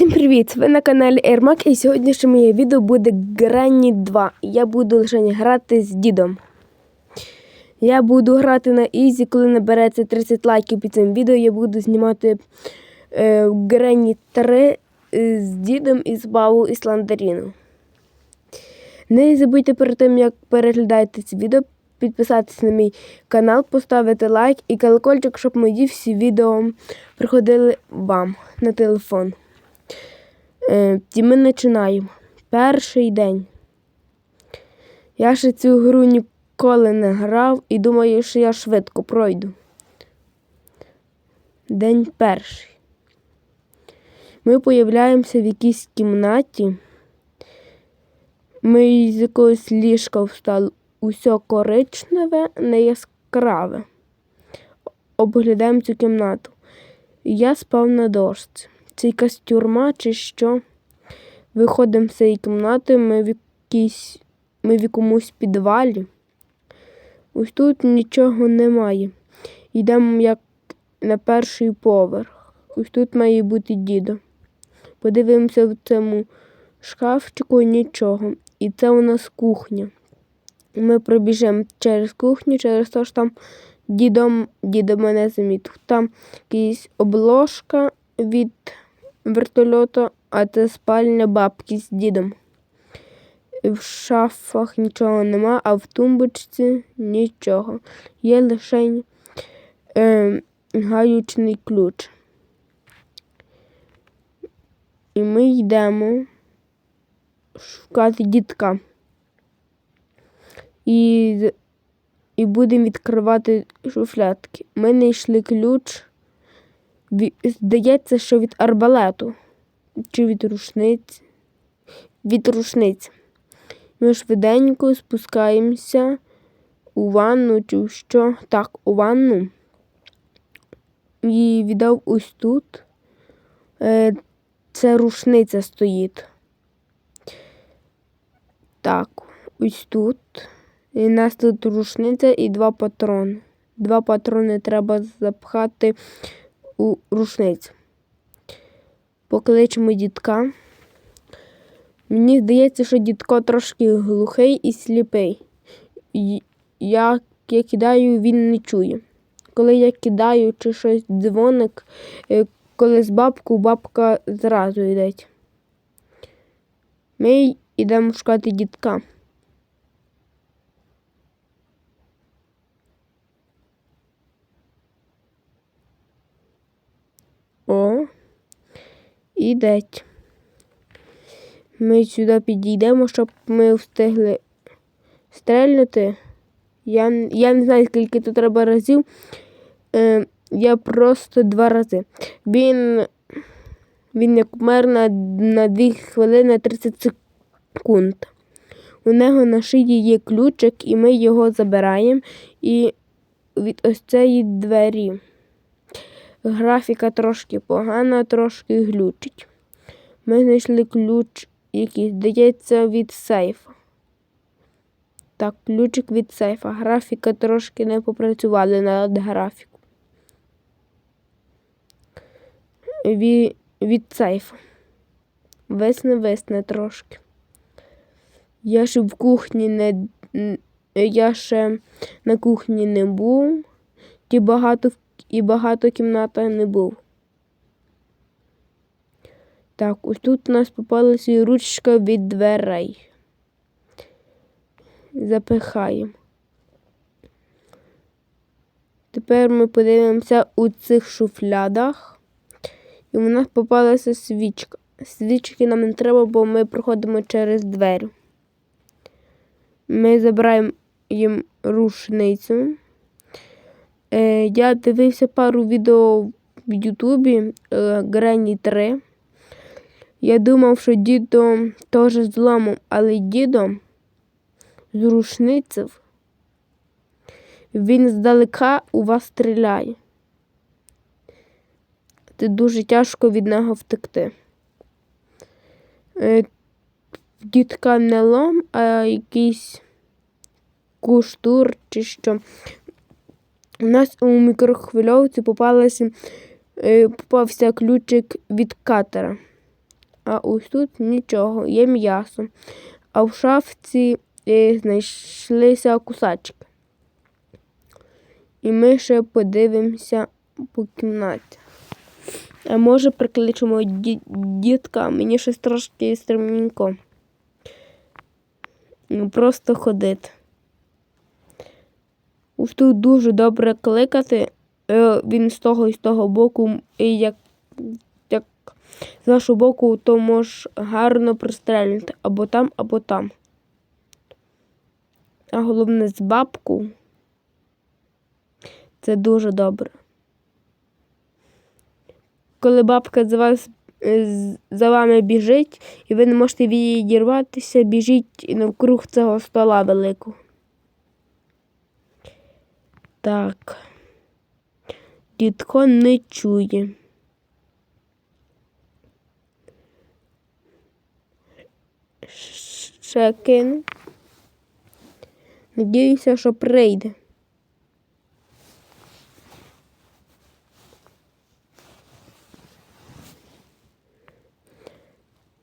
Всім привіт! Ви на каналі Ермак і сьогоднішнє моє відео буде Гранні 2. Я буду лише грати з дідом. Я буду грати на Ізі, коли набереться 30 лайків під цим відео. Я буду знімати е, Гранні 3 е, з дідом і з Баву і Сландаріну. Не забудьте перед тим, як переглядаєте це відео, підписатися на мій канал, поставити лайк і колокольчик, щоб мої всі відео приходили вам на телефон. Е, і ми починаємо. Перший день. Я ще цю гру ніколи не грав і думаю, що я швидко пройду. День перший. Ми появляємося в якійсь кімнаті. Ми з якогось ліжка встали усе коричневе, не яскраве. Обглядаємо цю кімнату. Я спав на дошці. Це якась тюрма чи що. Виходимо з цієї кімнати, ми в якійсь, ми в якомусь підвалі. Ось тут нічого немає. Йдемо як на перший поверх. Ось тут має бути дідо. Подивимося в цьому шкафчику нічого. І це у нас кухня. Ми пробіжимо через кухню, через те, що там дідом, дідо мене замітив. Там якась обложка від вертольоту, а це спальня бабки з дідом. В шафах нічого нема, а в тумбочці нічого. Є лише е, гаючний ключ. І ми йдемо шукати дітка. І і будемо відкривати шуфлятки. Ми знайшли ключ. Здається, що від арбалету чи від рушниць. Від рушниць. Ми швиденько спускаємося у ванну чи що. Так, у ванну. І віддав ось тут. Е, це рушниця стоїть. Так, ось тут. І у нас тут рушниця і два патрони. Два патрони треба запхати у рушницю. Покличемо дітка. Мені здається, що дідко трошки глухий і сліпий. Як я кидаю, він не чує. Коли я кидаю чи щось дзвоник, е, коли з бабку, бабка зразу йде. Ми йдемо шукати дітка. О, ідеть. Ми сюди підійдемо, щоб ми встигли стрельнути. Я я не знаю, скільки тут треба разів. Е, Я просто два рази. Він він як мер на на 2 хвилини 30 секунд. У нього на шиї є ключик, і ми його забираємо і від ось цієї двері. Графіка трошки погана, трошки глючить. Ми знайшли ключ, який здається від сейфа. Так, ключик від сейфа. Графіка трошки не попрацювали над графіку. Від, від сейфа. Висне, висне трошки. Я ще в кухні не. Я ще на кухні не був. Ті багато і багато кімната не був. Так, ось тут у нас попалася ручка від дверей. Запихаємо. Тепер ми подивимося у цих шуфлядах. І в нас попалася свічка. Свічки нам не треба, бо ми проходимо через двері. Ми забираємо їм рушницю. Е, Я дивився пару відео в Ютубі е, Грені 3. Я думав, що дідо теж зламом, але дідо з рушниців він здалека у вас стріляє. Це дуже тяжко від нього втекти. Е, дітка не лом, а якийсь куштур чи що. У нас у мікрохвильовці попалася, е, попався ключик від катера. А ось тут нічого, є м'ясо. А в шафці е, знайшлися кусачки. І ми ще подивимося по кімнаті. А може прикличемо ді- дітка, мені щось трошки стремненько. Ну, Просто ходити. Тут дуже добре кликати. Е, Він з того і з того боку, і як, як з вашого боку, то можеш гарно пристрелити або там, або там. А головне з бабку. Це дуже добре. Коли бабка за вас е, за вами біжить, і ви не можете відірватися, біжіть навкруг цього стола великого. Так. Дідко не чує. Ще кину. Надіюся, що прийде.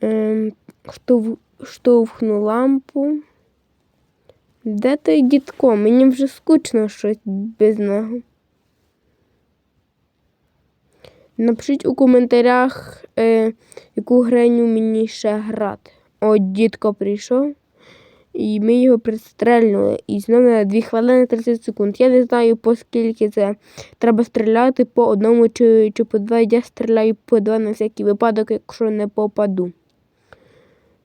Ем, штовхну лампу. Де той дідко? Мені вже скучно щось без нього. Напишіть у коментарях, е, яку греню мені ще грати. От дідко прийшов, і ми його пристрельнули. І знову на 2 хвилини 30 секунд. Я не знаю, по скільки це треба стріляти по одному чи, чи по два. Я стріляю по два на всякий випадок, якщо не попаду.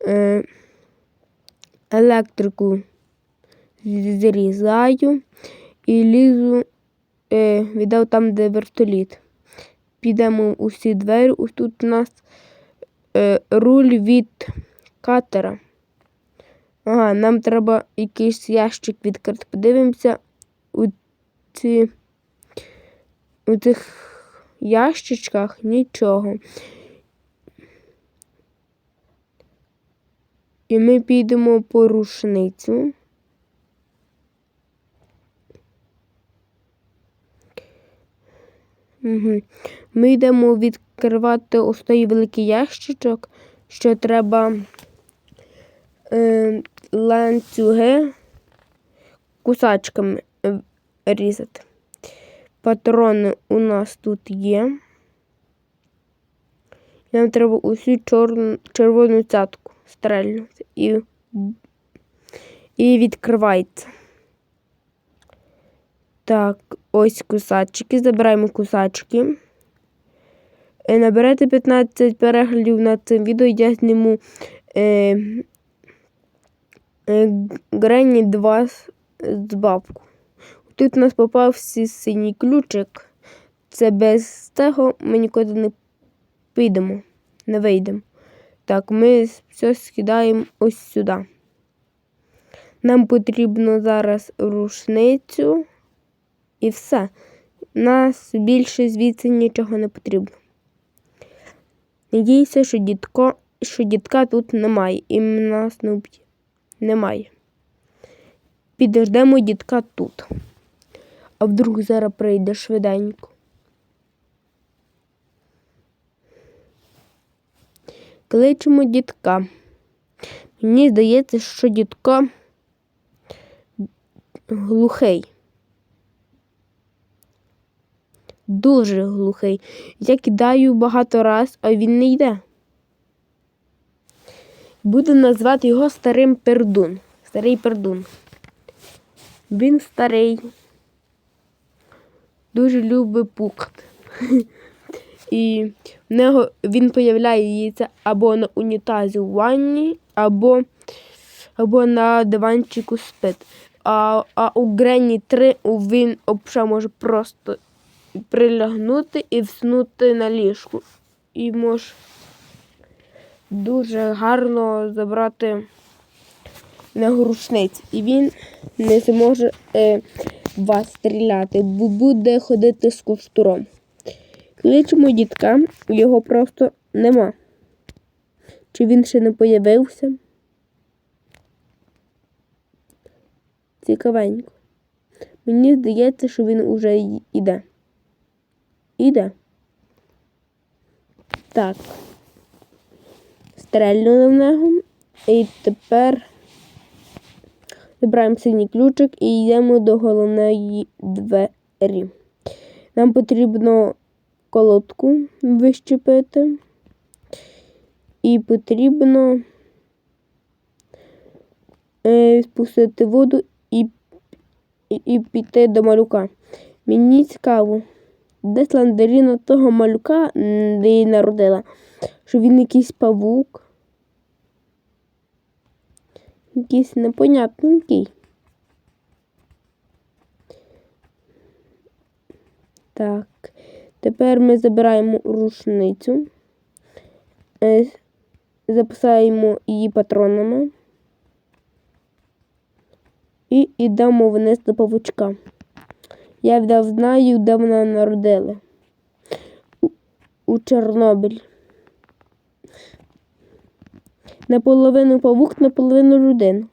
Е, електрику зрізаю і лізу, е, віддав там, де вертоліт. Підемо у всі двері. Ось тут у нас е, руль від катера. Ага, нам треба якийсь ящик відкрити. Подивимося у ці у цих ящичках нічого. І ми підемо по рушницю. Угу. Ми йдемо відкривати ось той великий ящичок, що треба е, ланцюги кусачками е, різати. Патрони у нас тут є. Нам треба усю чорну, червону цятку стрельнути і, і відкривається. Так, ось кусачки. Забираємо кусачки. Е, Наберете 15 переглядів на цим відео, я зніму е, е, Гренні 2 з, з бабку. Тут у нас попався синій ключик. Це без цього ми нікуди не підемо, не вийдемо. Так, ми все скидаємо ось сюди. Нам потрібно зараз рушницю і все. Нас більше звідси нічого не потрібно. Надіюся, що дідко, що дідка тут немає і нас не вб'є. Немає. Підождемо дідка тут. А вдруг зараз прийде швиденько. Кличемо дідка. Мені здається, що дідко глухий. Дуже глухий. Я кидаю багато раз, а він не йде. Буду назвати його старим пердун. Старий пердун. Він старий. Дуже любить пукати. І в нього він появляється або на унітазі в ванні, або, або на диванчику спить. А, а у Гренні 3 він взагалі може просто прилягнути і вснути на ліжку. І може дуже гарно забрати на рушниць. І він не зможе е, вас стріляти, бо буде ходити з ковштуром. Кличемо дітка, його просто нема. Чи він ще не появився? Цікавенько. Мені здається, що він уже й- іде. Так. стрельнули в нього. І тепер забираємо синій ключик і йдемо до головної двері. Нам потрібно колодку вищепити. І потрібно е, спустити воду і, і, і піти до малюка. Мені цікаво, де сландеріна того малюка, де її народила, що він якийсь павук. Якийсь непонятненький. Так, тепер ми забираємо рушницю, е, записаємо її патронами і йдемо вниз до павучка. Я віддав знаю, де вона народила. У, у Чорнобиль. Наполовину павук, наполовину людина.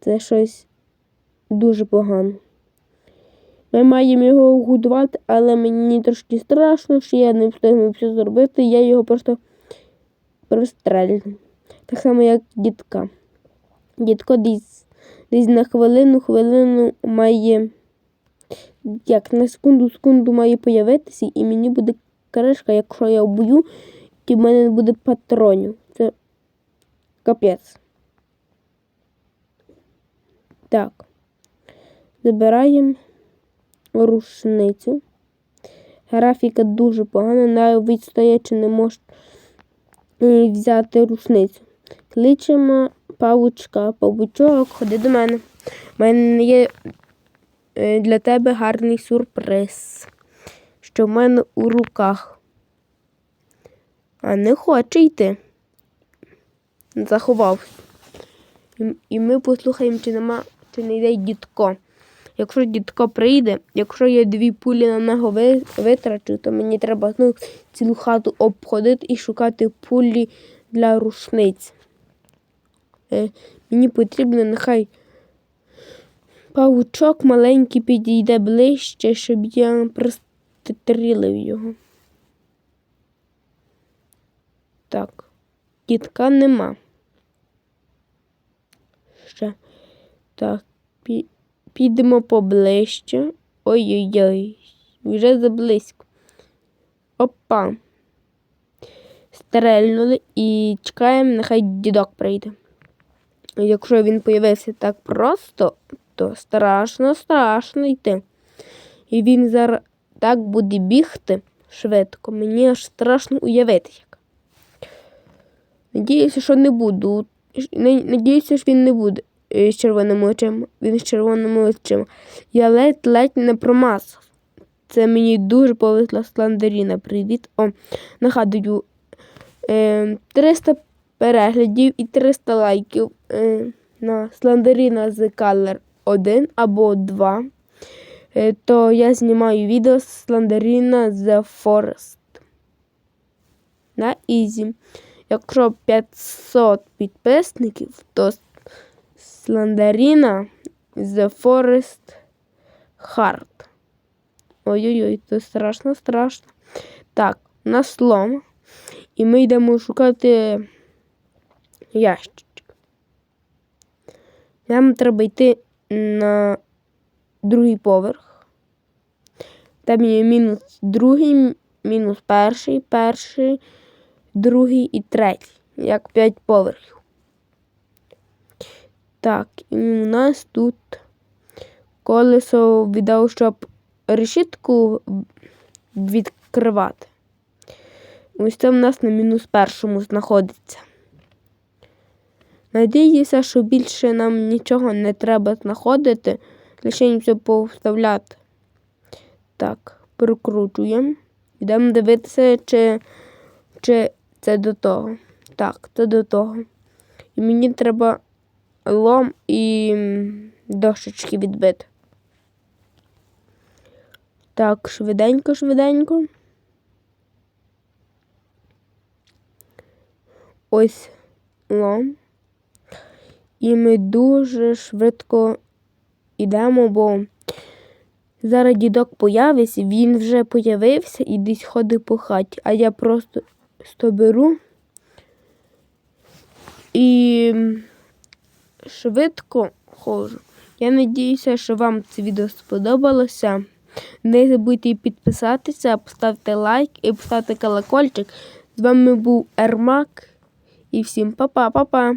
Це щось дуже погано. Ми маємо його годувати, але мені трошки страшно, що я не встигну все зробити, я його просто пристрелю. Так само, як дітка. Дітко десь, десь на хвилину, хвилину має, як на секунду, секунду має появитися, і мені буде кришка, якщо я обую, і в мене не буде патронів. Це капець. Так. Забираємо рушницю. Графіка дуже погана, навіть стоячи не може взяти рушницю. Кличемо павучка, павучок, ходи до мене. У мене є е, для тебе гарний сюрприз, що в мене у руках. А не хоче йти. Заховався. І- І ми послухаємо, чи нема, чи не йде дідко. Якщо дідко прийде, якщо я дві пулі на нього витрачу, то мені треба ну, цілу хату обходити і шукати пулі для рушниць. Е, мені потрібно, нехай павучок маленький підійде ближче, щоб я пристрілив його. Так, дітка нема. Ще. Так, підемо поближче. Ой-ой-ой, вже заблизько. Опа. Стрельнули і чекаємо, нехай дідок прийде. Якщо він появився так просто, то страшно, страшно йти. І він зараз так буде бігти швидко. Мені аж страшно уявити як. Надіюся, що не буду. Надіюся, що він не буде е, з червоними очима. Він з червоними очима. Я ледь-ледь не промазав. Це мені дуже повезло Сландеріна. Привіт. О, нагадую, е, 300 переглядів і 300 лайків е, на Сландеріна з Color 1 або 2. Е, то я знімаю відео з Сландеріна The Forest. На Ізі. Якщо 500 підписників, то Сландаріна The Forest Hard. Ой-ой-ой, це страшно, страшно. Так, у нас. І ми йдемо шукати ящичок. Нам треба йти на другий поверх. Там є мінус другий, мінус перший, перший, другий і третій. Як п'ять поверхів. Так, і у нас тут колесо віддав, щоб решітку відкривати. Ось це в нас на мінус першому знаходиться. Надіюся, що більше нам нічого не треба знаходити, лише все повставляти. Так, прокручуємо. Йдемо дивитися, чи, чи це до того. Так, це до того. І мені треба лом і дошечки відбити. Так, швиденько, швиденько. Ось лом. І ми дуже швидко йдемо, бо зараз дідок появиться, він вже появився і десь ходить по хаті, а я просто сто беру і швидко ходжу. Я надіюся, що вам це відео сподобалося. Не забудьте підписатися, поставити лайк і поставити колокольчик. З вами був Ермак. І всім па-па, па-па.